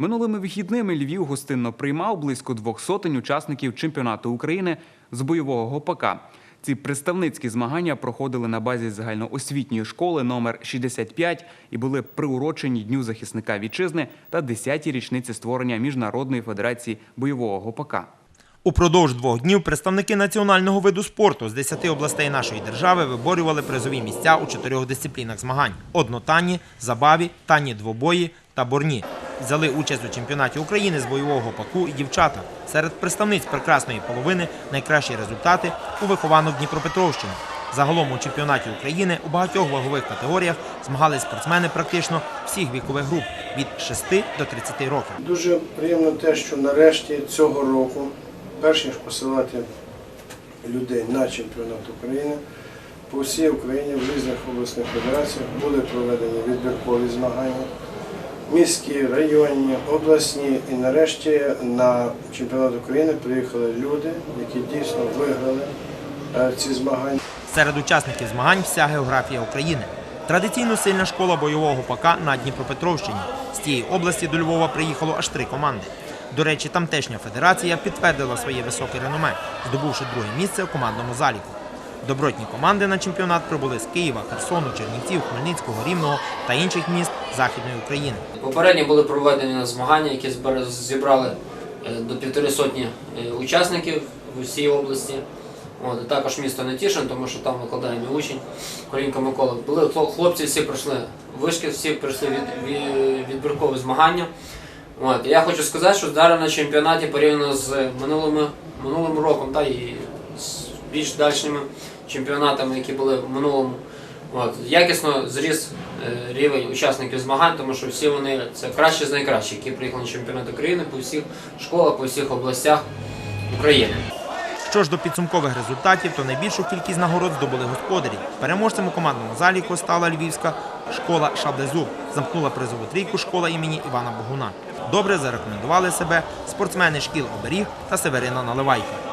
Минулими вихідними Львів гостинно приймав близько двох сотень учасників чемпіонату України з бойового гопака. Ці представницькі змагання проходили на базі загальноосвітньої школи номер 65 і були приурочені Дню захисника вітчизни та 10-й річниці створення Міжнародної федерації бойового гопака. Упродовж двох днів представники національного виду спорту з 10 областей нашої держави виборювали призові місця у чотирьох дисциплінах змагань: однотанні, забаві, танні двобої та борні. Взяли участь у чемпіонаті України з бойового гопаку і дівчата. Серед представниць прекрасної половини найкращі результати у вихованок Дніпропетровщини. Загалом у чемпіонаті України у багатьох вагових категоріях змагались спортсмени практично всіх вікових груп від 6 до 30 років. Дуже приємно те, що нарешті цього року, перш ніж посилати людей на чемпіонат України, по всій Україні в різних обласних федераціях були проведені відбіркові змагання, міські, районні, обласні. І нарешті на чемпіонат України приїхали люди, які дійсно виграли е, ці змагання. Серед учасників змагань вся географія України. Традиційно сильна школа бойового гопака на Дніпропетровщині. З тієї області до Львова приїхало аж три команди. До речі, тамтешня федерація підтвердила своє високе реноме, здобувши друге місце у командному заліку. Добротні команди на чемпіонат прибули з Києва, Херсону, Чернівців, Хмельницького, Рівного та інших міст Західної України. Попередньо були проведені змагання, які зібрали е, до півтори сотні е, учасників в усій області. От, також місто Нетішин, тому що там викладає мій учень Колінка Микола. Були хлопці, всі пройшли вишки, всі пройшли від, від, відбіркові змагання. От, я хочу сказати, що зараз на чемпіонаті порівняно з минулими, минулим роком та і більш дальшими чемпіонатами, які були в минулому. От, якісно зріс е, рівень учасників змагань, тому що всі вони це кращі з найкращих, які приїхали на чемпіонат України по всіх школах, по всіх областях України. Що ж до підсумкових результатів, то найбільшу кількість нагород здобули господарі. Переможцем у командному заліку стала львівська школа Шаблезуб. Замкнула призову трійку школа імені Івана Богуна. Добре зарекомендували себе спортсмени шкіл Оберіг та Северина Наливайка.